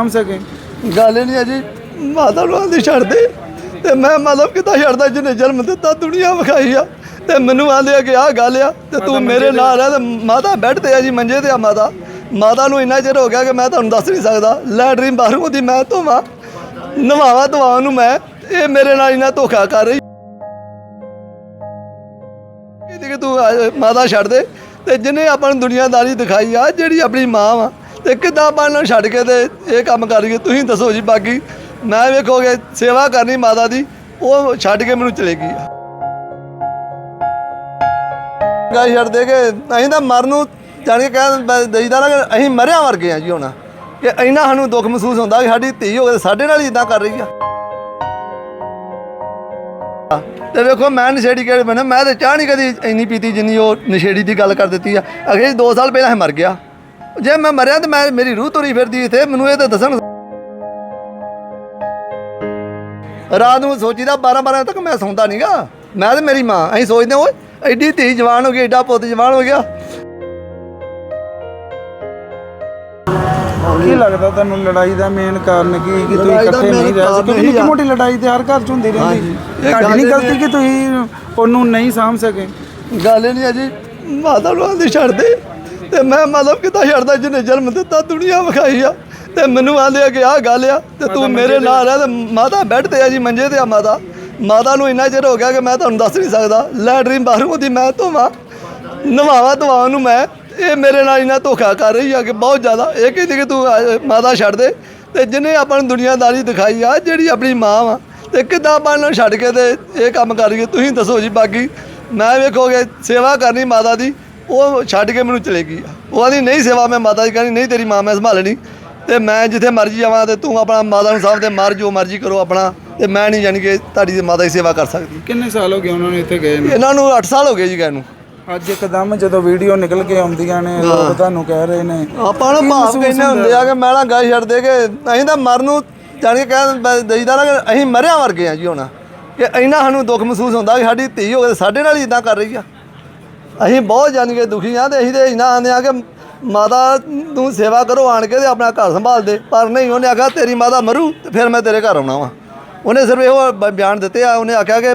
ਸਾਂਭ ਸਕੇ। ਗੱਲ ਹੀ ਨਹੀਂ ਹੈ ਜੀ। ਮਾਤਾ ਨੂੰ ਆਂਦੀ ਛੱਡ ਦੇ। ਤੇ ਮੈਂ ਮਤਲਬ ਕਿੱਦਾਂ ਛੱਡਦਾ ਜਿਹਨੇ ਜਨਮ ਦਿੱਤਾ ਦੁਨੀਆ ਵਿਖਾਈ ਆ। ਤੇ ਮੈਨੂੰ ਆਂਦੇ ਆ ਕਿ ਆਹ ਗੱਲ ਆ ਤੇ ਤੂੰ ਮੇਰੇ ਨਾਲ ਆ। ਤੇ ਮਾਤਾ ਬੈੱਡ ਤੇ ਆ ਜੀ ਮੰਜੇ ਤੇ ਆ ਮਾਤਾ। ਮਾਤਾ ਨੂੰ ਇੰਨਾ ਚਿਰ ਹੋ ਗਿਆ ਕਿ ਮੈਂ ਤੁਹਾਨੂੰ ਦੱਸ ਨਹੀਂ ਸਕਦਾ। ਲੈਟਰਿਨ ਬਾਹਰੋਂ ਦੀ ਮੈਂ ਧੋਵਾਂ। ਨਵਾਵਾ ਦਵਾਵਾਂ ਨੂੰ ਮੈਂ। ਇਹ ਮੇਰੇ ਨਾਲ ਇੰਨਾ ਧੋਖਾ ਕਰ ਰਹੀ। ਕਿ ਤੂੰ ਮਾਤਾ ਛੱਡ ਦੇ। ਤੇ ਜਿਹਨੇ ਆਪਾਂ ਨੂੰ ਦੁਨੀਆਦਾਰੀ ਦਿਖਾਈ ਆ ਜਿਹੜੀ ਆਪਣੀ ਮਾਂ ਵਾ ਤੇ ਕਿੱਦਾਂ ਆਪਾਂ ਨੂੰ ਛੱਡ ਕੇ ਤੇ ਇਹ ਕੰਮ ਕਰ ਗਏ ਤੁਸੀਂ ਦੱਸੋ ਜੀ, ਬਾਕੀ ਮੈਂ ਵੇਖੋਗੇ ਸੇਵਾ ਕਰਨੀ ਮਾਤਾ ਦੀ, ਉਹ ਛੱਡ ਕੇ ਮੈਨੂੰ ਚਲੇ ਗਈ। ਆ ਗਾ ਛੱਡ ਦੇ ਕੇ ਅਸੀਂ ਤਾਂ ਮਰਨ ਨੂੰ ਜਾਣ ਕੇ ਕਹਿ ਦਈਦਾ ਨਾ ਕਿ ਅਸੀਂ ਮਰਿਆ ਵਰਗੇ ਆ ਜੀ ਹੁਣ। ਕਿ ਇੰਨਾ ਸਾਨੂੰ ਦੁੱਖ ਮਹਿਸੂਸ ਹੁੰਦਾ ਕਿ ਸਾਡੀ ਧੀ ਹੋਵੇ ਤੇ ਸਾਡੇ ਨਾਲ ਹੀ ਇਦਾਂ ਕਰ ਰਹੀ ਆ। ਤੇ ਵੇਖੋ, ਮੈਂ ਨਸ਼ੇੜੀ ਕਿਹੜੇ ਬਣੇ ਮੈਂ ਤੇ ਚਾਹ ਨਹੀਂ ਕਦੀ ਇੰਨੀ ਪੀਤੀ ਜਿੰਨੀ ਉਹ ਨਸ਼ੇੜੀ ਦੀ ਗੱਲ ਕਰ ਦਿੱਤੀ ਆ। ਅਗੇ 2 ਸਾਲ ਪਹਿਲਾਂ ਇਹ ਮਰ ਗਿਆ। ਜੇ ਮੈਂ ਮਰਿਆ ਤੇ ਮੈਂ ਮੇਰੀ ਰੂਹ ਤੁਰੀ ਫਿਰਦੀ ਇੱਥੇ ਮੈਨੂੰ ਇਹ ਤਾਂ ਦੱਸਣ ਰਾਤ ਨੂੰ ਸੋਚੀਦਾ 12 12 ਤੱਕ ਮੈਂ ਸੌਂਦਾ ਨਹੀਂਗਾ ਮੈਂ ਤੇ ਮੇਰੀ ਮਾਂ ਅਸੀਂ ਸੋਚਦੇ ਓਏ ਐਡੀ ਧੀ ਜਵਾਨ ਹੋ ਗਈ ਐਡਾ ਪੁੱਤ ਜਵਾਨ ਹੋ ਗਿਆ। ਕੀ ਲੱਗਦਾ ਤੁਹਾਨੂੰ ਲੜਾਈ ਦਾ ਮੇਨ ਕਾਰਨ ਕੀ ਕਿ ਤੁਸੀਂ ਲੜਾਈ ਦਾ ਇਕੱਠੇ ਨਹੀਂ ਰਹਿ ਕਾਰਨ ਸਕੇ? ਇਹੀ ਨਿੱਕੀ ਆ। ਮੋਟੀ ਲੜਾਈ ਤੇ ਹਰ ਘਰ 'ਚ ਹੁੰਦੀ ਰਹਿੰਦੀ। ਹਾਂਜੀ। ਇਹ ਤੁਹਾਡੀ ਨਹੀਂ ਗੱਲ ਗਲਤੀ ਕਿ ਤੁਸੀਂ ਉਹਨੂੰ ਨਹੀਂ ਸਾਂਭ ਸਕੇ? ਗੱਲ ਹੀ ਨਹੀਂ ਹੈ ਜੀ ਮਾਤਾ ਨੂੰ ਆਂਦੀ ਛੱਡ ਦੇ। ਤੇ ਮੈਂ ਮਤਲਬ ਕਿੱਦਾਂ ਛੱਡਦਾ ਜਿਹਨੇ ਜਨਮ ਦਿੱਤਾ ਦੁਨੀਆ ਵਿਖਾਈ ਆ। ਤੇ ਮੈਨੂੰ ਆਂਦੇ ਆ ਕਿ ਆਹ ਗੱਲ ਆ ਤੇ ਤੂੰ ਮੇਰੇ ਨਾਲ ਆ ਤੇ ਮਾਤਾ ਬੈੱਡ ਤੇ ਆ ਜੀ ਮੰਜੇ ਤੇ ਆ ਮਾਤਾ। ਮਾਤਾ ਨੂੰ ਇੰਨਾ ਚਿਰ ਹੋ ਗਿਆ ਕਿ ਮੈਂ ਤੁਹਾਨੂੰ ਦੱਸ ਨਹੀਂ ਸਕਦਾ। ਲੈਟਰਿਨ ਬਾਹਰੋਂ ਦੀ ਮੈਂ ਧੋਵਾਂ। ਨਵਾਵਾ ਦਵਾਵਾਂ ਨੂੰ ਮੈਂ ਇਹ ਮੇਰੇ ਨਾਲ ਇੰਨਾ ਧੋਖਾ ਕਰ ਰਹੀ ਆ ਕਿ ਬਹੁਤ ਜ਼ਿਆਦਾ। ਇਹ ਕਹਿੰਦੀ ਕਿ ਤੂੰ ਮਾਤਾ ਛੱਡ ਦੇ। ਤੇ ਜਿਹਨੇ ਆਪਾਂ ਨੂੰ ਦੁਨੀਆਦਾਰੀ ਦਿਖਾਈ ਆ ਜਿਹੜੀ ਆਪਣੀ ਮਾਂ ਵਾ ਤੇ ਕਿੱਦਾਂ ਆਪਾਂ ਨੂੰ ਛੱਡ ਕੇ ਤੇ ਇਹ ਕੰਮ ਕਰ ਗਏ ਤੁਸੀਂ ਦੱਸੋ ਜੀ ਬਾਕੀ। ਮੈਂ ਵੇਖੋਗੇ ਸੇਵਾ ਕਰਨੀ ਮਾਤਾ ਦੀ। ਉਹ ਛੱਡ ਕੇ ਮੈਨੂੰ ਚਲੇ ਗਈ। ਆ ਉਹ ਆਂਦੀ ਨਹੀਂ ਸੇਵਾ ਮੈਂ ਮਾਤਾ ਦੀ ਕਰਨੀ ਨਹੀਂ ਤੇਰੀ ਮਾਂ ਮੈਂ ਸੰਭਾਲਣੀ ਤੇ ਮੈਂ ਜਿੱਥੇ ਮਰਜ਼ੀ ਜਾਵਾਂ ਤੇ ਤੂੰ ਆਪਣਾ ਮਾਤਾ ਨੂੰ ਤੇ ਮਰ ਜੋ ਮਰਜ਼ੀ ਕਰੋ ਆਪਣਾ। ਤੇ ਮੈਂ ਨਹੀਂ ਜਾਣੀ ਕਿ ਤੁਹਾਡੀ ਮਾਤਾ ਦੀ ਸੇਵਾ ਕਰ ਸਕਦੀ। ਕਿੰਨੇ ਸਾਲ ਹੋ ਗਏ ਉਹਨਾਂ ਨੂੰ ਇੱਥੇ ਗਏ ਨੇ? ਇਹਨਾਂ ਨੂੰ 8 ਸਾਲ ਹੋ ਗਏ ਜੀ ਗਏ ਨੂੰ। ਅੱਜ ਇੱਕਦਮ ਜਦੋਂ ਵੀਡੀਓ ਨਿਕਲ ਕੇ ਆਉਂਦੀਆਂ ਨੇ ਲੋਕ ਤੁਹਾਨੂੰ ਕਹਿ ਰਹੇ ਨੇ। ਆਪਾਂ ਨੂੰ ਕੀ ਭਾਵ ਕਹਿੰਦੇ ਹੁੰਦੇ ਆ ਕਿ ਮੈਂ ਨਾ ਗਾਇ ਛੱਡ ਦੇ ਕੇ ਅਸੀਂ ਤਾਂ ਮਰਨ ਨੂੰ ਜਾਣ ਕੇ ਕਹਿ ਦਈਦਾ ਨਾ ਕਿ ਅਸੀਂ ਮਰਿਆ ਵਰਗੇ ਆ ਜੀ ਹੁਣ। ਕਿ ਇੰਨਾ ਸਾਨੂੰ ਦੁੱਖ ਮਹਿਸੂਸ ਹੁੰਦਾ ਕਿ ਸਾਡੀ ਧੀ ਹੋਵੇ ਤੇ ਸਾਡੇ ਨਾਲ ਹੀ ਇਦਾਂ ਕਰ ਰਹੀ ਆ। ਅਸੀਂ ਬਹੁਤ ਜਾਣ ਕੇ ਦੁਖੀ ਆ ਤੇ ਅਸੀਂ ਤੇ ਇੰਨਾ ਆਂਦੇ ਆ ਕਿ ਮਾਤਾ ਤੂੰ ਸੇਵਾ ਕਰੋ ਆਣ ਕੇ ਤੇ ਆਪਣਾ ਘਰ ਸੰਭਾਲ ਦੇ। ਪਰ ਨਹੀਂ ਉਹਨੇ ਆਖਿਆ ਤੇਰੀ ਮਾਤਾ ਮਰੂ ਤੇ ਫਿਰ ਮੈਂ ਤੇਰੇ ਘਰ ਆਉਣਾ ਵਾ। ਉਹਨੇ ਸਿਰਫ ਇਹੋ ਬ- ਬਿਆਨ ਦਿੱਤੇ ਆ ਉਹਨੇ ਆਖਿਆ ਕਿ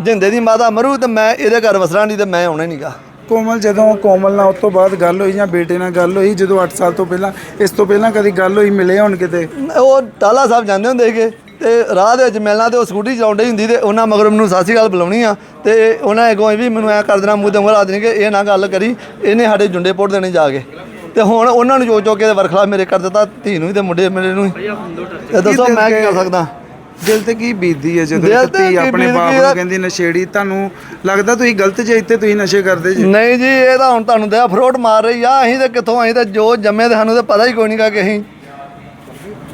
ਜਿੰਦੇ ਦੀ ਮਾਤਾ ਮਰੂ ਤੇ ਮੈਂ ਇਹਦੇ ਘਰ ਵਸਣਾ ਨਹੀਂ ਤੇ ਮੈਂ ਆਉਣਾ ਨਹੀਂਗਾ ਕੋਮਲ ਜਦੋਂ ਕੋਮਲ ਨਾਲ ਉਸ ਤੋਂ ਬਾਅਦ ਗੱਲ ਹੋਈ ਜਾਂ ਬੇਟੇ ਨਾਲ ਗੱਲ ਹੋਈ ਜਦੋਂ 8 ਸਾਲ ਤੋਂ ਪਹਿਲਾਂ ਇਸ ਤੋਂ ਪਹਿਲਾਂ ਕਦੀ ਗੱਲ ਹੋਈ ਮਿਲੇ ਹੁਣ ਕਿਤੇ? ਉਹ ਟਾਲਾ ਸਾਹਿਬ ਜਾਂਦੇ ਹੁੰਦੇ ਸੀਗੇ। ਤੇ ਰਾਹ ਦੇ ਵਿੱਚ ਮਿਲਣਾ ਤੇ ਉਹ ਸਕੂਟੀ ਚਲਾਉਂਦੇ ਹੁੰਦੀ ਤੇ ਉਹਨਾਂ ਮਗਰ ਮੈਨੂੰ ਸਾਸੀ ਗੱਲ ਬੁਲਾਉਣੀ ਆ ਤੇ ਉਹਨਾਂ ਅੱਗੋਂ ਇਹ ਵੀ ਮੈਨੂੰ ਐ ਕਰ ਦੇਣਾ ਮੂੰਹ ਤੇ ਉਂਗਲ ਲਾ ਦੇਣੀ ਕਿ ਇਹ ਨਾ ਗੱਲ ਕਰੀ ਇਹਨੇ ਸਾਡੇ ਜੁੰਡੇ ਪੁੱਟ ਦੇਣੇ ਜਾ ਕੇ ਤੇ ਹੁਣ ਉਹਨਾਂ ਨੂੰ ਜੋ ਜੋ ਕੇ ਵਰਖਲਾ ਮੇਰੇ ਕਰ ਦਿੱਤਾ ਧੀ ਨੂੰ ਵੀ ਤੇ ਮੁੰਡੇ ਮੇਰੇ ਨੂੰ ਵੀ। ਤੇ ਦੱਸੋ ਮੈਂ ਕੀ ਕਰ ਸਕਦਾ ਦਿਲ ਤੇ ਕੀ ਬੀਤਦੀ ਹੈ ਜਦੋਂ ਦਿਲ ਇੱਕ ਤੇ ਧੀ ਕੀ ਆਪਣੇ ਬੀਤਦੀ ਬਾਪ ਹੈ? ਨੂੰ ਕਹਿੰਦੀ ਨਸ਼ੇੜੀ ਤੁਹਾਨੂੰ ਲੱਗਦਾ ਤੁਸੀਂ ਗਲਤ ਜੇ ਇੱਥੇ ਤੁਸੀਂ ਨਸ਼ੇ ਕਰਦੇ ਜੀ ਨਹੀਂ ਜੀ ਇਹ ਤਾਂ ਹੁਣ ਤੁਹਾਨੂੰ ਦਿਆ ਫਰੋਟ ਮਾਰ ਰਹੀ ਆ ਅਸੀਂ ਤਾਂ ਕਿੱਥੋਂ ਅਸੀਂ ਤਾਂ ਜੋ ਜੰਮੇ ਤੇ ਸਾਨੂੰ ਤਾਂ ਪਤਾ ਹੀ ਕੋਈ ਨਹੀਂਗਾ ਕਿ ਅਸੀਂ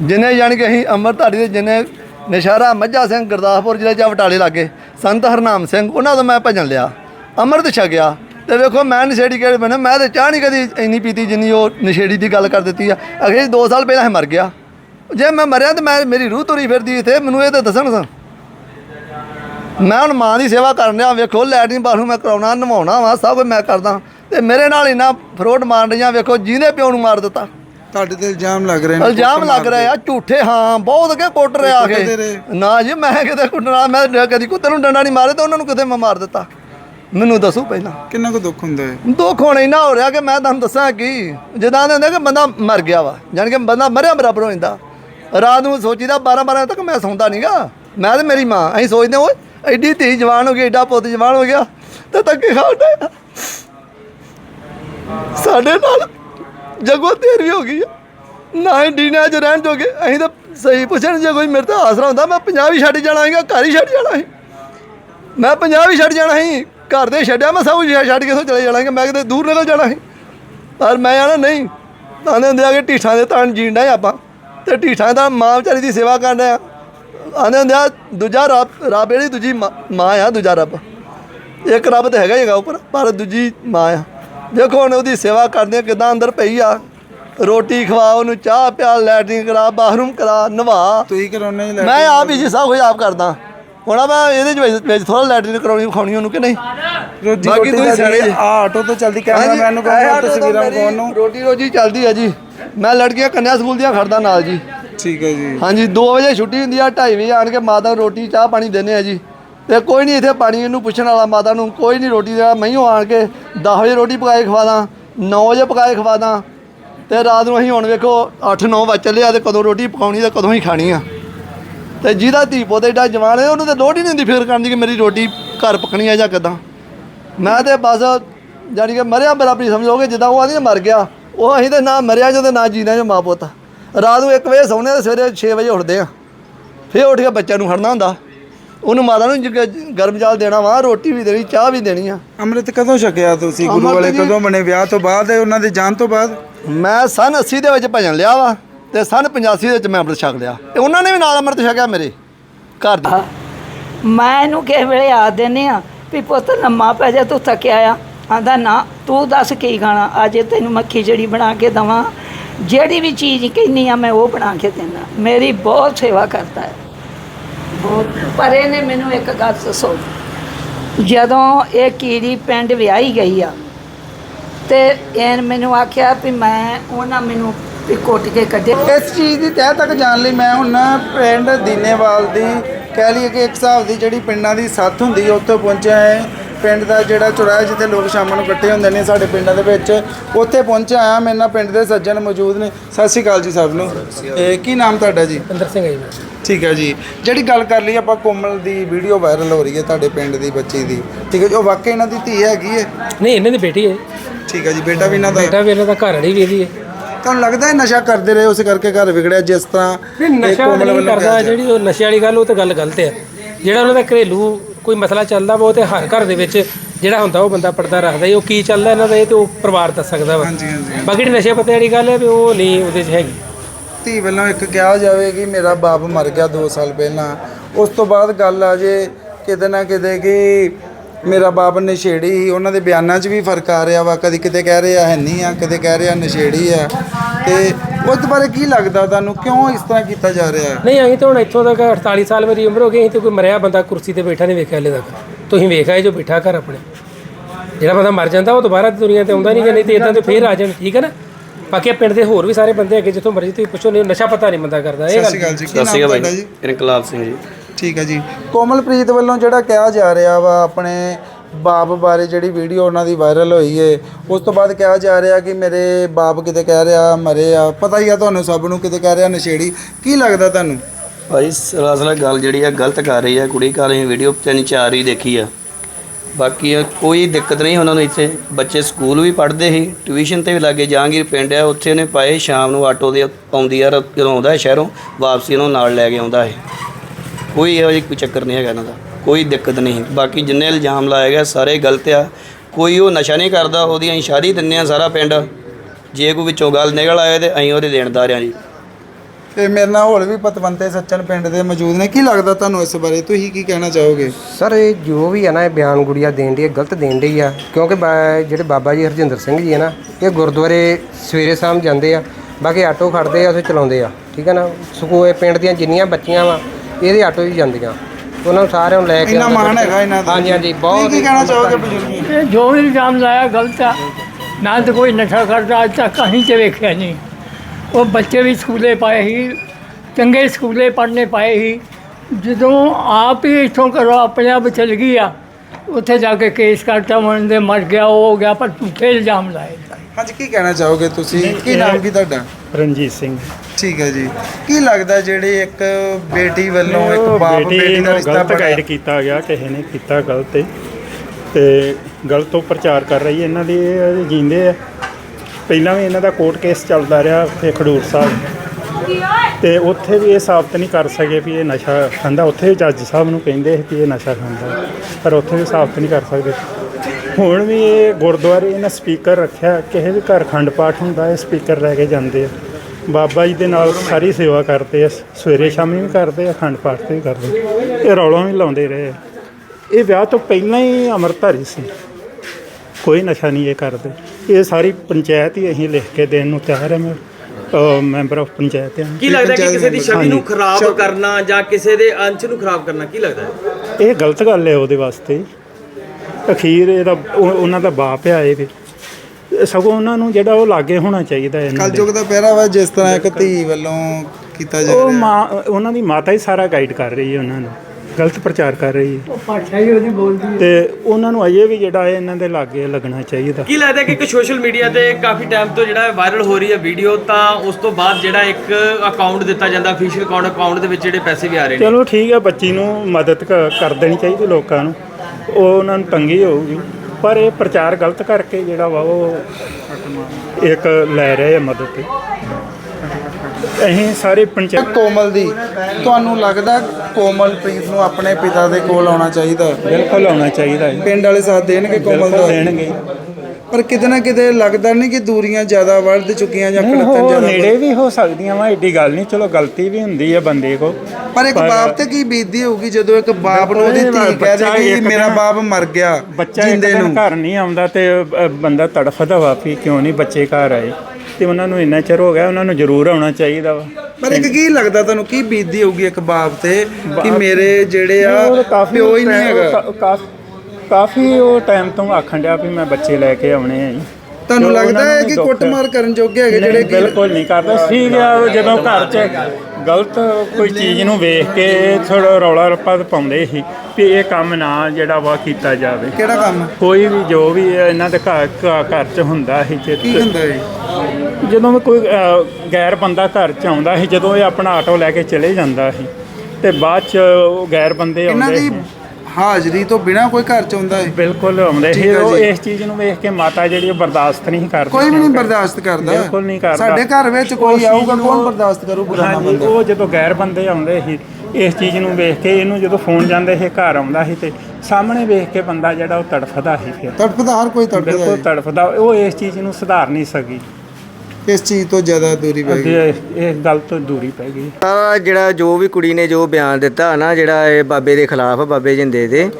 ਜਿਨੇ ਜਾਣ ਕੇ ਅਸੀਂ ਅੰਮ੍ਰਿਤਧਾਰੀ ਦੇ ਜਿਨੇ ਨਿਸ਼ਾਰਾ ਮੱਝਾ ਸਿੰਘ, ਗੁਰਦਾਸਪੁਰ ਜ਼ਿਲ੍ਹੇ ਚ ਬਟਾਲੇ ਲਾਗੇ, ਸੰਤ ਹਰਨਾਮ ਸਿੰਘ, ਉਹਨਾਂ ਤੋਂ ਮੈਂ ਭਜਨ ਲਿਆ। ਅੰਮ੍ਰਿਤ ਛਕਿਆ। ਤੇ ਵੇਖੋ, ਮੈਂ ਨਸ਼ੇੜੀ ਕਿਹੜੇ ਬਣੇ ਮੈਂ ਤੇ ਚਾਹ ਨਹੀਂ ਕਦੀ ਇੰਨੀ ਪੀਤੀ ਜਿੰਨੀ ਉਹ ਨਸ਼ੇੜੀ ਦੀ ਗੱਲ ਕਰ ਦਿੱਤੀ ਆ। ਅਗੇ 2 ਸਾਲ ਪਹਿਲਾਂ ਇਹ ਮਰ ਗਿਆ। ਜੇ ਮੈਂ ਮਰਿਆ ਤੇ ਮੈਂ, ਮੇਰੀ ਰੂਹ ਤੁਰੀ ਫਿਰਦੀ ਇੱਥੇ, ਮੈਨੂੰ ਇਹ ਤਾਂ ਦੱਸਣ ਸਨ। ਮੈਂ ਹੁਣ ਮਾਂ ਦੀ ਸੇਵਾ ਕਰਨ ਰਿਹਾ ਵੇਖੋ ਲੈਟਰਿਨ ਬਾਥਰੂਮ ਮੈਂ ਕਰਾਉਣਾ, ਨਵਾਉਣਾ ਵਾ, ਸਭ ਕੁਝ ਮੈਂ ਕਰਦਾ। ਤੇ ਮੇਰੇ ਨਾਲ ਇੰਨਾ ਫਰੋਡ ਮਾਰ ਰਹੀਆਂ ਵੇਖੋ, ਜਿਹਦੇ ਪਿਓ ਨੂੰ ਮਾਰ ਦਿੱਤਾ। ਤੁਹਾਡੇ ਤੇ ਇਲਜ਼ਾਮ ਲੱਗ ਰਹੇ ਨੇ ਇਲਜ਼ਾਮ ਲੱਗ ਰਿਹਾ ਆ ਝੂਠੇ ਹਾਂ ਬਹੁਤ ਅੱਗੇ ਕੁੱਟ ਰਿਹਾ ਕੇ? ਨਾ ਜੀ ਮੈਂ ਕਿਤੇ ਕੁੱਟਣਾ ਮੈਂ ਕਦੀ ਕੁੱਤੇ ਨੂੰ ਡੰਡਾ ਨਹੀਂ ਮਾਰੇ ਤਾਂ ਉਹਨਾਂ ਨੂੰ ਕਿਤੇ ਮੈਂ ਮਾਰ ਦਿੱਤਾ। ਮੈਨੂੰ ਦੱਸੋ ਪਹਿਲਾਂ। ਕਿੰਨਾ ਕੁ ਦੁੱਖ ਹੁੰਦਾ ਹੈ? ਦੁੱਖ ਹੁਣ ਇੰਨਾ ਹੋ ਰਿਹਾ ਕਿ ਮੈਂ ਤੁਹਾਨੂੰ ਦੱਸਾਂ ਕੀ ਜਿੱਦਾਂ ਦੇ ਹੁੰਦੇ ਕਿ ਬੰਦਾ ਮਰ ਗਿਆ ਵਾ ਜਾਣੀ ਕਿ ਬੰਦਾ ਮਰਿਆ ਬਰਾਬਰ ਹੋ ਜਾਂਦਾ। ਰਾਤ ਨੂੰ ਸੋਚੀਦਾ 12 12 ਤੱਕ ਮੈਂ ਸੌਂਦਾ ਨਹੀਂਗਾ ਮੈਂ ਤੇ ਮੇਰੀ ਮਾਂ ਅਸੀਂ ਸੋਚਦੇ ਓਏ ਐਡੀ ਧੀ ਜਵਾਨ ਹੋ ਗਈ ਐਡਾ ਪੁੱਤ ਜਵਾਨ ਹੋ ਗਿਆ ਤੇ ਧੱਕੇ ਖਾਉਂਦਾ ਸਾਡੇ ਨਾਲ ਜਗੋ ਤੇਰੀ ਹੋ ਗਈ ਆ। ਨਾ ਹੀ ਡੀਨਾ ਚ ਰਹਿਣ ਜੋਗੇ, ਅਸੀਂ ਤਾਂ ਸਹੀ ਪੁੱਛਣ ਜੇ ਕੋਈ ਮੇਰੇ ਤੇ ਆਸਰਾ ਹੁੰਦਾ, ਮੈਂ ਪੰਜਾਬ ਹੀ ਛੱਡ ਜਾਣਾ ਸੀਗਾ ਘਰ ਹੀ ਛੱਡ ਜਾਣਾ ਸੀ। ਮੈਂ ਪੰਜਾਬ ਹੀ ਛੱਡ ਜਾਣਾ ਸੀ, ਘਰ ਦੇ ਛੱਡਿਆ, ਮੈਂ ਸਭ ਕੁਝ ਛੱਡ ਕੇ ਸੋ ਚਲੇ ਜਾਣਾ ਸੀ, ਮੈਂ ਕਿਤੇ ਦੂਰ ਨਿਕਲ ਜਾਣਾ ਸੀ। ਪਰ ਮੈਂ ਆਣਾ ਨਹੀਂ ਤਾਂਦੇ ਹੁੰਦੇ ਆ ਕਿ ਢੀਠਾਂ ਦੇ ਤਾਣ ਜੀਂਦਾ ਆਪਾਂ, ਤੇ ਢੀਠਾਂ ਦਾ ਮਾਂ ਵਿਚਾਰੀ ਦੀ ਸੇਵਾ ਕਰਨ ਆ। ਆਂਦੇ ਹੁੰਦੇ ਆ, ਦੂਜਾ ਰੱਬ ਰੱਬ ਜਿਹੜੀ ਦੂਜੀ ਮਾਂ ਮਾਂ ਆ, ਦੂਜਾ ਰੱਬ। ਇੱਕ ਰੱਬ ਤੇ ਹੈਗਾ ਹੀ ਹੈਗਾ ਉੱਪਰ, ਪਰ ਦੂਜੀ ਮਾਂ ਆ। ਦੇਖੋ ਹੁਣ ਉਹਦੀ ਸੇਵਾ ਕਰਦੇ ਕਿਦਾਂ ਅੰਦਰ ਪਈ ਆ। ਰੋਟੀ ਖਵਾ ਉਹਨੂੰ ਚਾਹ ਪਿਆ ਲੈਟਰਿੰਗ ਕਰਾ ਬਾਥਰੂਮ ਕਰਾ ਨਵਾ। ਤੁਸੀਂ ਕਰਾਉਣੇ ਲੈ ਮੈਂ ਆਪ ਹੀ ਜੀ ਸਭ ਕੁਝ ਆਪ ਕਰਦਾ। ਹੁਣ ਮੈਂ ਇਹਦੇ ਵਿੱਚ- ਵਿੱਚ ਥੋੜਾ ਲੈਟਰਿਨ ਕਰਾਉਣੀ ਖਾਣੀ ਉਹਨੂੰ ਕਿ ਨਹੀਂ? ਰੋਜੀ ਬਾਕੀ ਤੁਸੀਂ। ਆ ਆਟੋ ਤੋਂ ਚਲਦੀ ਕੈਮਰਾਮੈਨ ਨੂੰ ਕਹੋ ਤਸਵੀਰਾਂ ਵਿਖਾਉਣ ਨੂੰ। ਰੋਟੀ ਰੋਜੀ ਚੱਲਦੀ ਹੈ ਜੀ। ਮੈਂ ਲੜਕੀਆਂ ਕੰਨਿਆ ਸਕੂਲ ਦੀਆਂ ਖੜਦਾ ਨਾਲ ਜੀ। ਠੀਕ ਹੈ ਜੀ। ਹਾਂਜੀ 2 ਵਜੇ ਛੁੱਟੀ ਹੁੰਦੀ ਆ 2:30 ਵਜੇ ਆਣ ਕੇ ਮਾਤਾ ਰੋਟੀ ਚਾਹ ਪਾਣੀ ਦਿੰਦੇ ਆ ਜੀ। ਤੇ ਕੋਈ ਨਹੀਂ ਇੱਥੇ ਪਾਣੀ ਇਹਨੂੰ ਪੁੱਛਣ ਵਾਲਾ ਮਾਤਾ ਨੂੰ, ਕੋਈ ਨਹੀਂ ਰੋਟੀ ਦੇਣਾ ਮਈਓ ਆਣ ਕੇ 10 ਵਜੇ ਰੋਟੀ ਪਕਾਏ ਖਵਾਦਾ 9 ਵਜੇ ਪਕਾਏ ਖਵਾਦਾ ਤੇ ਰਾਤ ਨੂੰ ਅਸੀਂ ਹੁਣ ਵੇਖੋ 8-9 ਵਜੇ ਚੱਲਿਆ ਆ ਤੇ ਕਦੋਂ ਰੋਟੀ ਪਕਾਉਣੀ ਤੇ ਕਦੋਂ ਹੀ ਖਾਣੀ ਆ। ਤੇ ਜਿਹਦਾ ਧੀ ਪੁੱਤ ਏਡਾ ਜਵਾਨ ਹੈ, ਉਹਨੂੰ ਤੇ ਲੋੜ ਹੀ ਨਹੀਂ ਹੁੰਦੀ ਫਿਕਰ ਕਰਨ ਦੀ ਕਿ ਮੇਰੀ ਰੋਟੀ ਘਰ ਪਕਣੀ ਆ ਜਾਂ ਕਿੱਦਾਂ। ਮੈਂ ਤੇ ਬਸ ਜਾਣੀ ਕਿ ਮਰਿਆ ਬਰਾਬਰੀ ਸਮਝੋਗੇ ਜਿੱਦਾਂ ਉਹ ਆਦੀ ਮਰ ਗਿਆ, ਉਹ ਅਸੀਂ ਤੇ ਨਾ ਮਰਿਆ ਜੋ ਤੇ ਨਾ ਜੀਣਾ ਜੋ ਮਾਂ ਪੁੱਤ। ਰਾਤ ਨੂੰ 1 ਵਜੇ ਸੌਂਦੇ ਤੇ ਸਵੇਰੇ 6 ਵਜੇ ਉੱਠਦੇ ਆ। ਫੇਰ ਉੱਠ ਕੇ ਬੱਚਿਆਂ ਨੂੰ ਖੜਨਾ ਹੁੰਦਾ। ਉਹਨੂੰ ਮਾਤਾ ਨੂੰ ਗਰਮ ਚਾਲ ਦੇਣਾ ਵਾ ਰੋਟੀ ਵੀ ਦੇਣੀ ਚਾਹ ਵੀ ਦੇਣੀ ਆ। ਅੰਮ੍ਰਿਤ ਕਦੋਂ ਛਕਿਆ ਤੁਸੀਂ? ਗੁਰੂ ਵਾਲੇ ਕਦੋਂ ਬਣੇ? ਵਿਆਹ ਤੋਂ ਬਾਅਦ ਉਹਨਾਂ ਦੇ ਜਾਣ ਤੋਂ ਬਾਅਦ? ਮੈਂ ਸਨ 80 ਦੇ ਵਿੱਚ ਭਜਨ ਲਿਆ ਵਾ ਤੇ ਸਨ 85 ਦੇ ਵਿੱਚ ਮੈਂ ਅੰਮ੍ਰਿਤ ਛਕ ਲਿਆ। ਤੇ ਉਹਨਾਂ ਨੇ ਵੀ ਨਾਲ ਅੰਮ੍ਰਿਤ ਛਕਿਆ ਮੇਰੇ ਘਰ ਦੇ। ਮੈਂ ਇਹਨੂੰ ਕਿਸੇ ਵੇਲੇ ਆ ਦਿੰਦੇ ਆ ਵੀ ਪੁੱਤ ਲੰਮਾ ਪੈ ਜਾ ਤੂੰ ਥੱਕਿਆ ਆ। ਆਂਦਾ ਨਾ ਤੂੰ ਦੱਸ ਕੀ ਖਾਣਾ? ਅੱਜ ਤੈਨੂੰ ਮੈਂ ਖਿਚੜੀ ਬਣਾ ਕੇ ਦਵਾਂ। ਜਿਹੜੀ ਵੀ ਚੀਜ਼ ਕਹਿੰਨੀ ਆ ਮੈਂ ਉਹ ਬਣਾ ਕੇ ਦੇਣਾ ਮੇਰੀ ਬਹੁਤ ਸੇਵਾ ਕਰਦਾ ਹੈ। ਪਰ ਇਹਨੇ ਮੈਨੂੰ ਇੱਕ ਗੱਲ ਦੱਸੋ ਜਦੋਂ ਇਹ ਕੀੜੀ ਪਿੰਡ ਵਿਆਹੀ ਗਈ ਆ ਤੇ ਇਹਨ ਮੈਨੂੰ ਆਖਿਆ ਵੀ ਮੈਂ ਉਹਨਾਂ ਮੈਨੂੰ ਵੀ ਕੁੱਟ ਕੇ ਕੱਢਿਆ ਇਸ ਚੀਜ਼ ਦੀ ਤਹਿ ਤੱਕ ਜਾਣ ਲਈ ਮੈਂ ਹੁਣ ਨਾ ਪਿੰਡ ਦੀਨੇਵਾਲ ਦੀ ਕਹਿ ਲਈਏ ਕਿ ਇੱਕ ਹਿਸਾਬ ਦੀ ਜਿਹੜੀ ਪਿੰਡਾਂ ਦੀ ਸੱਥ ਹੁੰਦੀ ਉੱਥੇ ਪਹੁੰਚਿਆ ਹੈ। ਪਿੰਡ ਦਾ ਜਿਹੜਾ ਚੁਰਾਹਾ ਜਿੱਥੇ ਲੋਕ ਸ਼ਾਮਾਂ ਨੂੰ ਇਕੱਠੇ ਹੁੰਦੇ ਨੇ ਸਾਡੇ ਪਿੰਡਾਂ ਦੇ ਵਿੱਚ ਉੱਥੇ ਪਹੁੰਚਿਆ ਆ ਮੇਰੇ ਨਾਲ ਪਿੰਡ ਦੇ ਸੱਜਣ ਮੌਜੂਦ ਨੇ। ਸਤਿ ਸ਼੍ਰੀ ਅਕਾਲ ਜੀ ਸਭ ਨੂੰ। ਇਹ ਕੀ ਨਾਮ ਤੁਹਾਡਾ ਜੀ? ਅੰਦਰ ਸਿੰਘ ਹੈ ਜੀ ਮੈਂ ਠੀਕ ਹੈ ਜੀ। ਜਿਹੜੀ ਗੱਲ ਕਰ ਲਈ ਆਪਾਂ ਕੋਮਲ ਦੀ ਵੀਡੀਓ ਵਾਇਰਲ ਹੋ ਰਹੀ ਹੈ ਤੁਹਾਡੇ ਪਿੰਡ ਦੀ ਬੱਚੀ ਦੀ। ਠੀਕ ਹੈ ਜੀ ਉਹ ਵਾਕਈ ਇਹਨਾਂ ਦੀ ਧੀ ਹੈਗੀ ਹੈ? ਨਹੀਂ ਇਹਨਾਂ ਦੀ ਬੇਟੀ ਹੈ। ਠੀਕ ਹੈ ਜੀ ਬੇਟਾ ਵੀ ਇਹਨਾਂ ਦਾ ਬੇਟਾ ਵੀ ਇਹਨਾਂ ਦਾ ਘਰ ਵਾਲੀ ਵੀ ਇਹਦੀ ਹੈ। ਤੁਹਾਨੂੰ ਲੱਗਦਾ ਹੈ ਨਸ਼ਾ ਕਰਦੇ ਰਹੇ ਉਸ ਕਰਕੇ ਘਰ ਵਿਗੜਿਆ ਜਿਸ ਤਰ੍ਹਾਂ ਨਹੀਂ ਨਸ਼ਾ ਨਹੀਂ ਕਰਦਾ ਜਿਹੜੀ ਉਹ ਨਸ਼ੇ ਵਾਲੀ ਗੱਲ ਉਹ ਤਾਂ ਗੱਲ ਗਲਤ ਹੈ। ਜਿਹੜਾ ਉਹਨਾਂ ਦਾ ਘਰੇਲੂ ਕੋਈ ਮਸਲਾ ਚੱਲਦਾ ਉਹ ਤੇ ਹਰ ਘਰ ਦੇ ਵਿੱਚ ਜਿਹੜਾ ਹੁੰਦਾ ਉਹ ਬੰਦਾ ਪਰਦਾ ਰੱਖਦਾ ਉਹ ਕੀ ਚੱਲਦਾ ਇਹਨਾਂ ਦਾ ਇਹ ਤੇ ਉਹ ਪਰਿਵਾਰ ਦੱਸ ਸਕਦਾ ਵਾ। ਹਾਂਜੀ ਹਾਂਜੀ ਬਾਕੀ ਨਸ਼ੇ ਪੱਤੇ ਵਾਲੀ ਗੱਲ ਹੈ ਵੀ ਉਹ ਨਹੀਂ ਉਹਦੇ 'ਚ ਹੈਗੀ। ਧੀ ਵੱਲੋਂ ਇੱਕ ਕਿਹਾ ਜਾਵੇ ਕਿ ਮੇਰਾ ਬਾਪ ਮਰ ਗਿਆ 2 ਸਾਲ ਪਹਿਲਾਂ। ਉਸ ਤੋਂ ਬਾਅਦ ਗੱਲ ਆ ਜੇ ਕਿਤੇ ਨਾ ਕਿਤੇ ਕਿ ਮੇਰਾ ਬਾਪ ਨਸ਼ੇੜੀ ਸੀ, ਉਹਨਾਂ ਦੇ ਬਿਆਨਾਂ 'ਚ ਵੀ ਫ਼ਰਕ ਆ ਰਿਹਾ ਵਾ। ਕਦੀ ਕਿਤੇ ਕਹਿ ਰਿਹਾ ਆ ਹੈ ਨਹੀਂ ਆ, ਕਦੇ ਕਹਿ ਰਿਹਾ ਨਸ਼ੇੜੀ ਆ। ਤੇ ਉਸ ਬਾਰੇ ਕੀ ਲੱਗਦਾ ਤੁਹਾਨੂੰ? ਕਿਉਂ ਇਸ ਤਰ੍ਹਾਂ ਕੀਤਾ ਜਾ ਰਿਹਾ? ਹੈ ਨਹੀਂ, ਅਸੀਂ ਤਾਂ ਹੁਣ ਇੱਥੋਂ ਤੱਕ 48 ਸਾਲ ਮੇਰੀ ਉਮਰ ਹੋ ਗਈ, ਅਸੀਂ ਤਾਂ ਕੋਈ ਮਰਿਆ ਬੰਦਾ ਕੁਰਸੀ ਤੇ ਬੈਠਾ ਨਹੀਂ ਵੇਖਿਆ ਹਲੇ ਤੱਕ। ਤੁਸੀਂ ਵੇਖ ਆਏ ਜੋ ਬੈਠਾ ਘਰ ਆਪਣੇ। ਜਿਹੜਾ ਬੰਦਾ ਮਰ ਜਾਂਦਾ, ਉਹ ਦੁਬਾਰਾ ਦੁਨੀਆ ਤੇ ਆਉਂਦਾ ਨਹੀਂ ਕਿ ਨਹੀਂ ਤੇ ਇਦਾਂ ਤੇ ਫੇਰ ਆ ਜਾਣ। ਠੀਕ ਹੈ ਨਾ? ਬਾਕੀ ਪਿੰਡ ਦੇ ਹੋਰ ਵੀ ਸਾਰੇ ਬੰਦੇ ਹੈਗੇ ਜਿੱਥੋਂ ਮਰਜ਼ੀ ਤੁਸੀਂ ਪੁੱਛੋ ਨਹੀਂ ਨਸ਼ਾ ਪਤਾ ਨਹੀਂ ਬੰਦਾ ਕਰਦਾ ਇਹ ਸਤਿ ਗੱਲ ਸ਼੍ਰੀ ਅਕਾਲ ਜੀ ਕੀ ਸਤਿ ਨਾਮ ਸ਼੍ਰੀ ਅਕਾਲ ਤੁਹਾਡਾ ਜੀ? ਭਾਈ ਇਨਕਲਾਬ ਸਿੰਘ ਜੀ। ਠੀਕ ਹੈ ਜੀ। ਕੋਮਲਪ੍ਰੀਤ ਵੱਲੋਂ ਜਿਹੜਾ ਕਿਹਾ ਜਾ ਰਿਹਾ ਵਾ ਆਪਣੇ ਬਾਪ ਬਾਰੇ ਜਿਹੜੀ ਵੀਡੀਓ ਉਹਨਾਂ ਦੀ ਵਾਇਰਲ ਹੋਈ ਏ ਉਸ ਤੋਂ ਬਾਅਦ ਕਿਹਾ ਜਾ ਰਿਹਾ ਕਿ ਮੇਰੇ ਬਾਪ ਕਿਤੇ ਕਹਿ ਰਿਹਾ ਮਰੇ ਆ। ਪਤਾ ਹੀ ਆ ਤੁਹਾਨੂੰ ਸਭ ਨੂੰ ਕਿਤੇ ਕਹਿ ਰਿਹਾ ਨਸ਼ੇੜੀ। ਕੀ ਲੱਗਦਾ ਤੁਹਾਨੂੰ? ਭਾਈ ਸਰਾਸਰ ਗੱਲ ਜਿਹੜੀ ਆ ਗਲਤ ਕਰ ਰਹੀ ਆ। ਕੁੜੀ ਅਸੀਂ ਵੀਡੀਓ ਤਿੰਨ ਚਾਰ ਹੀ ਦੇਖੀ ਆ। ਬਾਕੀ ਇਹ ਕੋਈ ਦਿੱਕਤ ਨਹੀਂ, ਉਹਨਾਂ ਨੂੰ ਇੱਥੇ ਬੱਚੇ ਸਕੂਲ ਵੀ ਪੜ੍ਹਦੇ ਸੀ, ਟਿਊਸ਼ਨ ਤੇ ਵੀ ਲਾਗੇ ਜਾਂਗੀਰ ਪਿੰਡ ਆ, ਉੱਥੇ ਉਹਨੇ ਪਾਏ, ਸ਼ਾਮ ਨੂੰ ਆਟੋ ਦੇ ਆਉਂਦੀ ਆ ਜਦੋਂ ਆਉਂਦਾ ਹੈ ਸ਼ਹਿਰੋਂ, ਵਾਪਸੀ ਉਹਨੂੰ ਨਾਲ ਲੈ ਕੇ ਆਉਂਦਾ ਹੈ ਕੋਈ ਇਹੋ ਜਿਹੀ ਕੋਈ ਚੱਕਰ ਨਹੀਂ ਹੈਗਾ ਇਹਨਾਂ ਦਾ, ਕੋਈ ਦਿੱਕਤ ਨਹੀਂ। ਬਾਕੀ ਜਿੰਨੇ ਇਲਜ਼ਾਮ ਲਾਇਆ ਗਿਆ ਸਾਰੇ ਗਲਤ ਆ। ਕੋਈ ਉਹ ਨਸ਼ਾ ਨਹੀਂ ਕਰਦਾ ਉਹਦੀ ਅਸੀਂ ਇਸ਼ਾਰੀ ਦਿੰਨੇ ਆ ਸਾਰਾ ਪਿੰਡ। ਜੇ ਕੋਈ ਵਿੱਚੋਂ ਗੱਲ ਨਿਕਲ ਆਏ ਤੇ ਅਸੀਂ ਉਹਦੇ ਦੇਣਦਾਰ ਆ ਜੀ। ਤੇ ਮੇਰੇ ਨਾਲ ਹੋਰ ਵੀ ਪਤਵੰਤੇ ਸੱਚਨ ਪਿੰਡ ਦੇ ਮੌਜੂਦ ਨੇ। ਕੀ ਲੱਗਦਾ ਤੁਹਾਨੂੰ ਇਸ ਬਾਰੇ? ਤੁਸੀਂ ਕੀ ਕਹਿਣਾ ਚਾਹੋਗੇ? ਸਰ ਇਹ ਜੋ ਵੀ ਹੈ ਨਾ ਇਹ ਬਿਆਨ ਗੁੜੀਆ ਦੇਣ ਦੀ ਗਲਤ ਦੇਣ ਦੀ ਆ। ਕਿਉਂਕਿ ਬਾ- ਜਿਹੜੇ ਬਾਬਾ ਜੀ ਹਰਜਿੰਦਰ ਸਿੰਘ ਜੀ ਹੈ ਨਾ ਇਹ ਗੁਰਦੁਆਰੇ ਸਵੇਰੇ ਸ਼ਾਮ ਜਾਂਦੇ ਆ ਬਾਕੀ ਆਟੋ ਖੜਦੇ ਆ ਉੱਥੇ ਚਲਾਉਂਦੇ ਆ। ਠੀਕ ਹੈ ਨਾ? ਸਕੂ ਇਹ ਪਿੰਡ ਦੀਆਂ ਜਿੰਨੀਆਂ ਬੱਚੀਆਂ ਵਾ ਇਹਦੇ ਆਟੋ 'ਚ ਜਾਂਦੀਆਂ। ਉਹਨਾਂ ਨੂੰ ਸਾਰਿਆਂ ਨੂੰ ਲੈ ਕੇ ਇੰਨਾ ਆਉਂਦੇ ਮਾਣ ਹੈਗਾ ਇਹਨਾਂ ਦਾ। ਹਾਂਜੀ ਹਾਂਜੀ ਤੁਸੀਂ ਬਹੁਤ ਕੀ ਕਹਿਣਾ ਚਾਹੋਗੇ ਬਜ਼ੁਰਗ ਇਹ ਜੋ ਵੀ ਇਲਜ਼ਾਮ ਲਾਇਆ ਗਲਤ ਆ। ਨਾ ਤਾਂ ਕੋਈ ਨਸ਼ਾ ਕਰਦਾ ਅੱਜ ਤੱਕ ਕਹੀਂ ਤੇ ਵੇਖਿਆ ਨਹੀਂ। ਉਹ ਬੱਚੇ ਵੀ ਸਕੂਲੇ ਪਾਏ ਸੀ ਚੰਗੇ ਸਕੂਲੇ ਪੜ੍ਹਨੇ ਪਾਏ ਸੀ। ਜਦੋਂ ਆਪ ਹੀ ਇੱਥੋਂ ਕਰੋ ਆਪਣੇ ਆਪ ਚਲ ਗਈ ਆ ਉੱਥੇ ਜਾ ਕੇ ਕੇਸ ਕਰਤਾ ਮਨ ਦੇ ਮਰ ਗਿਆ ਉਹ ਹੋ ਗਿਆ ਪਰ ਝੂਠੇ ਇਲਜ਼ਾਮ ਲਾਏ। ਹਾਂਜੀ ਕੀ ਕਹਿਣਾ ਚਾਹੋਗੇ ਤੁਸੀਂ? ਕੀ ਨਾਮ ਕੀ ਤੁਹਾਡਾ? ਰਣਜੀਤ ਸਿੰਘ। ਠੀਕ ਹੈ ਜੀ। ਕੀ ਲੱਗਦਾ ਜਿਹੜੇ ਇੱਕ ਬੇਟੀ ਵੱਲੋਂ ਇੱਕ ਬਾਪ ਬੇਟੀ ਦਾ ਨੂੰ ਰਿਸ਼ਤਾ ਗਲਤ ਗਾਈਡ ਕੀਤਾ ਗਿਆ ਕਿਸੇ ਨੇ ਕੀਤਾ ਗਲਤ ਤੇ ਗਲਤ ਤੋਂ ਪ੍ਰਚਾਰ ਕਰ ਰਹੀ ਹੈ। ਇਹਨਾਂ ਦੀ ਜੀਂਦੇ ਆ। ਪਹਿਲਾਂ ਵੀ ਇਹਨਾਂ ਦਾ ਕੋਰਟ ਕੇਸ ਚੱਲਦਾ ਰਿਹਾ ਉੱਥੇ ਖਡੂਰ ਸਾਹਿਬ। ਤੇ ਉੱਥੇ ਵੀ ਇਹ ਸਾਬਤ ਨਹੀਂ ਕਰ ਸਕੇ ਵੀ ਇਹ ਨਸ਼ਾ ਖਾਂਦਾ। ਉੱਥੇ ਜੱਜ ਸਾਹਿਬ ਨੂੰ ਕਹਿੰਦੇ ਸੀ ਕਿ ਇਹ ਨਸ਼ਾ ਖਾਂਦਾ। ਪਰ ਉੱਥੇ ਵੀ ਸਾਬਤ ਨਹੀਂ ਕਰ ਸਕਦੇ। ਹੁਣ ਵੀ ਇਹ ਗੁਰਦੁਆਰੇ ਇਹਨਾਂ ਸਪੀਕਰ ਰੱਖਿਆ। ਕਿਸੇ ਵੀ ਘਰ ਖੰਡ ਪਾਠ ਹੁੰਦਾ, ਇਹ ਸਪੀਕਰ ਲੈ ਕੇ ਜਾਂਦੇ ਆ। ਬਾਬਾ ਜੀ ਦੇ ਨਾਲ ਸਾਰੀ ਸੇਵਾ ਕਰਦੇ ਆ। ਸਵੇਰੇ ਸ਼ਾਮੀ ਵੀ ਕਰਦੇ ਆ, ਖੰਡ ਪਾਠ ਤੇ ਵੀ ਕਰਦੇ ਇਹ ਰੌਲਾ ਵੀ ਲਾਉਂਦੇ ਰਹੇ ਆ। ਇਹ ਵਿਆਹ ਤੋਂ ਪਹਿਲਾਂ ਹੀ ਅੰਮ੍ਰਿਤਧਾਰੀ ਸੀ। ਕੋਈ ਨਸ਼ਾ ਨਹੀਂ ਇਹ ਕਰਦੇ। ਇਹ ਸਾਰੀ ਪੰਚਾਇਤ ਹੀ ਅਸੀਂ ਲਿਖ ਕੇ ਦੇਣ ਨੂੰ ਤਿਆਰ ਹੈ ਮੈਂ ਅਹ ਮੈਂਬਰ ਆਫ ਪੰਚਾਇਤ ਹਾਂ। ਕੀ ਲੱਗਦਾ ਕਿ ਕਿਸੇ ਦੀ ਛਵੀ ਨੂੰ। ਖਰਾਬ ਕਰਨਾ ਜਾਂ ਕਿਸੇ ਦੇ ਅੰਸ਼ ਨੂੰ ਖਰਾਬ ਕਰਨਾ ਕੀ ਲੱਗਦਾ ਹੈ? ਇਹ ਗਲਤ ਗੱਲ ਹੈ ਉਹਦੇ ਵਾਸਤੇ। ਅਖੀਰ ਇਹਦਾ ਉਹ- ਉਹਨਾਂ ਦਾ ਬਾਪ ਆ ਇਹ ਵੀ। ਸਗੋਂ ਉਹਨਾਂ ਨੂੰ ਜਿਹੜਾ ਉਹ ਲਾਗੇ ਹੋਣਾ ਚਾਹੀਦਾ ਇਹਨਾਂ ਦੇ ਕਲਯੁਗ ਦਾ ਪਹਿਰਾਵਾ ਜਿਸ ਤਰ੍ਹਾਂ ਇੱਕ ਧੀ ਵੱਲੋਂ ਕੀਤਾ ਜਾ ਉਹ ਰਿਹਾ। ਮਾਂ ਉਹਨਾਂ ਦੀ ਮਾਤਾ ਹੀ ਸਾਰਾ ਗਾਈਡ ਕਰ ਰਹੀ ਹੈ ਉਹਨਾਂ ਨੂੰ। ਗਲਤ ਪ੍ਰਚਾਰ ਕਰ ਰਹੀ ਹੈ। ਉਹ ਭਾਸ਼ਾ ਹੀ ਉਹਦੀ ਬੋਲਦੀ ਤੇ ਉਹਨਾਂ ਨੂੰ ਅਜੇ ਵੀ ਜਿਹੜਾ ਹੈ ਇਹਨਾਂ ਦੇ ਲਾਗੇ ਲੱਗਣਾ ਚਾਹੀਦਾ। ਕੀ ਲੱਗਦਾ ਕਿ ਇੱਕ ਸੋਸ਼ਲ ਮੀਡੀਆ ਤੇ ਕਾਫੀ ਟਾਈਮ ਤੋਂ ਜਿਹੜਾ ਵਾਇਰਲ ਹੋ ਰਹੀ ਹੈ ਵੀਡੀਓ ਤਾਂ ਉਸ ਤੋਂ ਬਾਅਦ ਜਿਹੜਾ ਇੱਕ ਅਕਾਊਂਟ ਦਿੱਤਾ ਜਾਂਦਾ ਅਫੀਸ਼ੀਅਲ ਅਕਾਊਂਟ ਅਕਾਊਂਟ ਦੇ ਵਿੱਚ ਜਿਹੜੇ ਪੈਸੇ ਵੀ ਆ ਰਹੇ ਨੇ। ਚਲੋ ਠੀਕ ਹੈ ਬੱਚੀ ਨੂੰ ਮਦਦ ਕ- ਕਰ ਦੇਣੀ ਚਾਹੀਦੀ ਲੋਕਾਂ ਨੂੰ। ਉਹ ਉਹਨਾਂ ਨੂੰ ਤੰਗੀ ਹੋਊਗੀ। ਪਰ ਇਹ ਪ੍ਰਚਾਰ ਗਲਤ ਕਰਕੇ ਜਿਹੜਾ ਵਾ ਉਹ ਇੱਕ ਲੈ ਰਹੇ ਆ ਮਦਦ ਤੇ। ਅਸੀਂ ਸਾਰੇ ਪੰਚਾਇਤ ਕੋਮਲ ਦੀ। ਤੁਹਾਨੂੰ ਲੱਗਦਾ ਕੋਮਲਪ੍ਰੀਤ ਨੂੰ ਆਪਣੇ ਪਿਤਾ ਦੇ ਕੋਲ ਆਉਣਾ ਚਾਹੀਦਾ ਬਿਲਕੁਲ ਆਉਣਾ ਚਾਹੀਦਾ ਹੈ। ਪਿੰਡ ਵਾਲੇ ਸਾਥ ਦੇਣਗੇ ਕੋਮਲ ਬਿਲਕੁਲ ਦਾ ਦੇਣਗੇ। ਪਰ ਕਿਤੇ ਨਾ ਕਿਤੇ ਲੱਗਦਾ ਨਹੀਂ ਕਿ ਦੂਰੀਆਂ ਜ਼ਿਆਦਾ ਵੱਧ ਚੁੱਕੀਆਂ ਜਾਂ ਨਹੀਂ ਖੜਤਨ ਉਹ ਜ਼ਿਆਦਾ ਨੇੜੇ ਵੀ ਹੋ ਸਕਦੀਆਂ ਵਾ ਏਡੀ ਗੱਲ ਨਹੀਂ ਚਲੋ ਗਲਤੀ ਵੀ ਹੁੰਦੀ ਹੈ ਬੰਦੇ ਕੋ ਪਰ ਇੱਕ ਬਾਪ ਤੇ ਕੀ ਬੀਤਦੀ ਹੋਊਗੀ ਜਦੋਂ ਇੱਕ ਬਾਪ ਨੂੰ ਉਹਦੀ ਧੀ ਕਹਿ ਬੱਚਾ ਦੇ ਕਿ ਇੱਕ ਮੇਰਾ ਦਿਨ- ਬਾਪ ਮਰ ਗਿਆ ਬੱਚਾ ਇੱਕ ਜਿੰਦੇ ਦਿਨ ਨੂੰ। ਘਰ ਨਹੀਂ ਆਉਂਦਾ ਤੇ ਅ, ਬੰਦਾ ਤੜਫਦਾ ਵਾ ਵੀ ਕਿਉਂ ਨਹੀਂ ਬੱਚੇ ਘਰ ਆਏ। ਤੇ ਉਹਨਾਂ ਨੂੰ ਇੰਨਾ ਚਿਰ ਹੋ ਗਿਆ ਉਹਨਾਂ ਨੂੰ ਜ਼ਰੂਰ ਆਉਣਾ ਚਾਹੀਦਾ ਵਾ। ਪਰ ਇੱਕ ਕੀ ਲੱਗਦਾ ਤੁਹਾਨੂੰ ਕੀ ਬੀਤਦੀ ਹੋਊਗੀ ਇੱਕ ਬਾਪ ਤੇ ਕਿ ਮੇਰੇ ਜਿਹੜੇ ਆ ਉਹ ਕਾਫੀ ਪਿਓ ਹੀ ਨਹੀਂ ਹੈਗਾ? ਕਾ- ਕਾ- ਕਾਫੀ ਉਹ ਟਾਈਮ ਤੋਂ ਆਖਣ ਡਿਆ ਵੀ ਮੈਂ ਬੱਚੇ ਲੈ ਕੇ ਆਉਣੇ ਆ ਜੀ। ਤੁਹਾਨੂੰ ਲੱਗਦਾ ਹੈ ਕਿ ਕੁੱਟਮਾਰ ਕਰਨ ਜੋਗੇ ਹੈਗੇ ਜਿਹੜੇ ਕਿ ਬਿਲਕੁਲ ਨਹੀਂ ਕਰਦਾ। ਠੀਕ ਆ ਉਹ ਜਦੋਂ ਘਰ 'ਚ ਗਲਤ ਕੋਈ ਚੀਜ਼ ਨੂੰ ਵੇਖ ਕੇ ਥੋੜਾ ਰੌਲਾ ਰੱਪਾ ਪਾਉਂਦੇ ਸੀ ਵੀ ਇਹ ਕੰਮ ਨਾ ਜਿਹੜਾ ਵਾ ਕੀਤਾ ਜਾਵੇ। ਕਿਹੜਾ ਕੰਮ? ਕੋਈ ਵੀ ਜੋ ਵੀ ਇਹਨਾਂ ਦੇ ਘਰ ਘਰ 'ਚ ਹੁੰਦਾ ਸੀ ਕੀ ਜੇ ਹੁੰਦਾ ਹੈ ਜਦੋਂ ਵੀ ਕੋਈ ਗੈਰ ਬੰਦਾ ਘਰ 'ਚ ਆਉਂਦਾ ਸੀ ਜਦੋਂ ਇਹ ਆਪਣਾ ਆਟੋ ਲੈ ਕੇ ਚਲੇ ਜਾਂਦਾ ਸੀ ਤੇ ਬਾਅਦ 'ਚ ਉਹ ਗੈਰ ਬੰਦੇ ਇਹਨਾਂ ਆਉਂਦੇ ਦੀ ਸੀ। ਹਾਜ਼ਰੀ ਤੋਂ ਬਿਨਾ ਕੋਈ ਘਰ ਚ ਆਉਂਦਾ ਹੈ ਬਿਲਕੁਲ ਆਉਂਦੇ ਸੀ ਠੀਕ ਉਹ ਜੀ। ਇਸ ਚੀਜ਼ ਨੂੰ ਵੇਖ ਕੇ ਮਾਤਾ ਜਿਹੜੀ ਉਹ ਬਰਦਾਸ਼ਤ ਨਹੀਂ ਕਰਦੀ ਕੋਈ ਵੀ ਨਹੀਂ ਬਰਦਾਸ਼ਤ ਕਰਦਾ। ਬਿਲਕੁਲ ਨਹੀਂ ਕਰਦਾ। ਸਾਡੇ ਘਰ ਵਿੱਚ ਉਸ ਕੋਈ ਚੀਜ਼ ਆਊਗਾ ਨੂੰ- ਕੌਣ ਬਰਦਾਸ਼ਤ ਕਰੂ ਬੁਰਾ ਨਾ ਹਾਂਜੀ ਬੰਦਾ? ਉਹ ਜਦੋਂ ਗੈਰ ਬੰਦੇ ਆਉਂਦੇ ਸੀ ਇਸ ਚੀਜ਼ ਨੂੰ ਵੇਖ ਕੇ ਇਹਨੂੰ ਜਦੋਂ ਫੋਨ ਜਾਂਦੇ ਸੀ ਘਰ ਆਉਂਦਾ ਸੀ ਤੇ ਸਾਹਮਣੇ ਵੇਖ ਕੇ ਬੰਦਾ ਜਿਹੜਾ ਉਹ ਤੜਫਦਾ ਸੀ ਫਿਰ। ਤੜਫਦਾ ਹਰ ਕੋਈ ਤੜਫਦਾ ਬਿਲਕੁਲ ਹੈ ਤੜਫਦਾ। ਉਹ ਇਸ ਚੀਜ਼ ਨੂੰ ਸੁਧਾਰ ਨਹੀਂ ਸਕੀ। ਇਸ ਚੀਜ਼ ਤੋਂ ਜ਼ਿਆਦਾ ਦੂਰੀ ਪੈ ਗਈ? ਅੱਗੇ ਇਸ ਗੱਲ ਤੋਂ ਦੂਰੀ ਪੈ ਗਈ। ਆ ਜਿਹੜਾ ਜੋ ਵੀ ਕੁੜੀ ਨੇ ਜੋ ਬਿਆਨ ਦਿੱਤਾ ਨਾ ਜਿਹੜਾ ਇਹ ਬਾਬੇ ਦੇ ਖਿਲਾਫ ਬਾਬੇ ਜਿੰਦੇ ਦੇ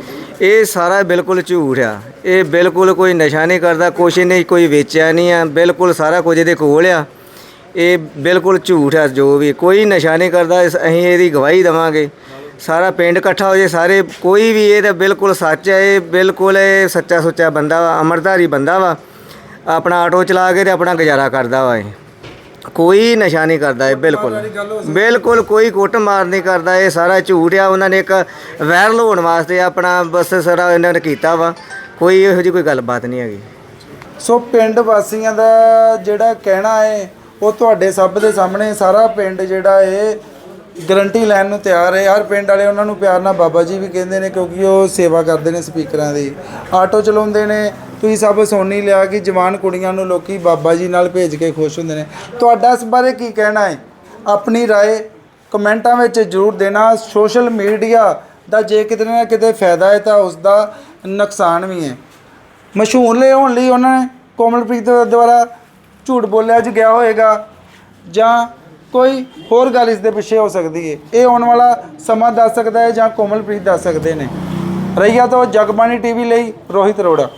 ਇਹ ਸਾਰਾ ਬਿਲਕੁਲ ਝੂਠ ਆ। ਇਹ ਬਿਲਕੁਲ ਕੋਈ ਨਸ਼ਾ ਨਹੀਂ ਕਰਦਾ ਕੁਛ ਨਹੀਂ ਕੋਈ ਵੇਚਿਆ ਨਹੀਂ ਆ ਬਿਲਕੁਲ ਸਾਰਾ ਕੁਝ ਇਹਦੇ ਕੋਲ ਆ। ਇਹ ਬਿਲਕੁਲ ਝੂਠ ਆ ਜੋ ਵੀ ਕੋਈ ਨਸ਼ਾ ਨਹੀਂ ਕਰਦਾ ਇਸ- ਅਸੀਂ ਇਹਦੀ ਗਵਾਹੀ ਦੇਵਾਂਗੇ। ਸਾਰਾ ਪਿੰਡ ਇਕੱਠਾ ਹੋ ਜੇ ਸਾਰੇ ਕੋਈ ਵੀ ਇਹ ਤਾਂ ਬਿਲਕੁਲ ਸੱਚ ਹੈ ਇਹ ਬਿਲਕੁਲ ਇਹ ਸੱਚਾ ਸੁੱਚਾ ਬੰਦਾ ਵਾ ਅਮਰਧਾਰੀ ਬੰਦਾ ਵਾ। ਆਪਣਾ ਆਟੋ ਚਲਾ ਕੇ ਤੇ ਆਪਣਾ ਗੁਜ਼ਾਰਾ ਕਰਦਾ ਵਾ ਇਹ। ਕੋਈ ਨਸ਼ਾ ਨਹੀਂ ਕਰਦਾ ਇਹ ਬਿਲਕੁਲ। ਬਿਲਕੁਲ ਕੋਈ ਕੁੱਟ ਮਾਰ ਨਹੀਂ ਕਰਦਾ। ਇਹ ਸਾਰਾ ਝੂਠ ਆ ਉਹਨਾਂ ਨੇ ਇੱਕ ਵਾਇਰਲ ਹੋਣ ਵਾਸਤੇ ਆਪਣਾ ਬਸ ਸਾਰਾ ਇਹਨਾਂ ਨੇ ਕੀਤਾ ਵਾ। ਕੋਈ ਇਹੋ ਜਿਹੀ ਕੋਈ ਗੱਲਬਾਤ ਨਹੀਂ ਹੈਗੀ। ਸੋ ਪਿੰਡ ਵਾਸੀਆਂ ਦਾ ਜਿਹੜਾ ਕਹਿਣਾ ਹੈ ਉਹ ਤੁਹਾਡੇ ਸਭ ਦੇ ਸਾਹਮਣੇ ਸਾਰਾ ਪਿੰਡ ਜਿਹੜਾ ਹੈ ਗਰੰਟੀ ਲੈਣ ਨੂੰ ਤਿਆਰ ਹੈ ਹਰ ਪਿੰਡ ਵਾਲੇ ਉਹਨਾਂ ਨੂੰ ਪਿਆਰ ਨਾਲ ਬਾਬਾ ਜੀ ਵੀ ਕਹਿੰਦੇ ਨੇ ਕਿਉਂਕਿ ਉਹ ਸੇਵਾ ਕਰਦੇ ਨੇ ਸਪੀਕਰਾਂ ਦੀ। ਆਟੋ ਚਲਾਉਂਦੇ ਨੇ ਤੁਸੀਂ ਸਭ ਸੁਣ ਹੀ ਲਿਆ ਕਿ ਜਵਾਨ ਕੁੜੀਆਂ ਨੂੰ ਲੋਕੀ ਬਾਬਾ ਜੀ ਨਾਲ ਭੇਜ ਕੇ ਖੁਸ਼ ਹੁੰਦੇ ਨੇ ਤੁਹਾਡਾ ਇਸ ਬਾਰੇ ਕੀ ਕਹਿਣਾ ਹੈ ਆਪਣੀ رائے ਕਮੈਂਟਾਂ ਵਿੱਚ ਜ਼ਰੂਰ ਦੇਣਾ ਸੋਸ਼ਲ ਮੀਡੀਆ ਦਾ ਜੇ ਕਿਤੇ ਨਾ ਕਿਤੇ ਫਾਇਦਾ ਹੈ ਤਾਂ ਉਸ ਦਾ ਨੁਕਸਾਨ ਵੀ ਹੈ ਮਸ਼ਹੂਰ ਲਈ ਹੋਣ ਲਈ ਉਹਨਾਂ ਨੇ ਕੋਮਲਪ੍ਰੀਤ ਦੇ ਦੁਆਰਾ ਝੂਠ ਬੋਲਿਆ ਜ ਗਿਆ ਹੋਏਗਾ ਜਾਂ ਕੋਈ ਹੋਰ ਗੱਲ ਇਸ ਦੇ ਪਿੱਛੇ ਹੋ ਸਕਦੀ ਹੈ ਇਹ ਆਉਣ ਵਾਲਾ ਸਮਾਂ ਦੱਸ ਸਕਦਾ ਹੈ ਜਾਂ ਕੋਮਲਪ੍ਰੀਤ ਦੱਸ ਸਕਦੇ ਨੇ ਰਈਆ ਤੋਂ ਜਗਬਾਣੀ ਟੀਵੀ ਲਈ ਰੋਹਿਤ ਅਰੋੜਾ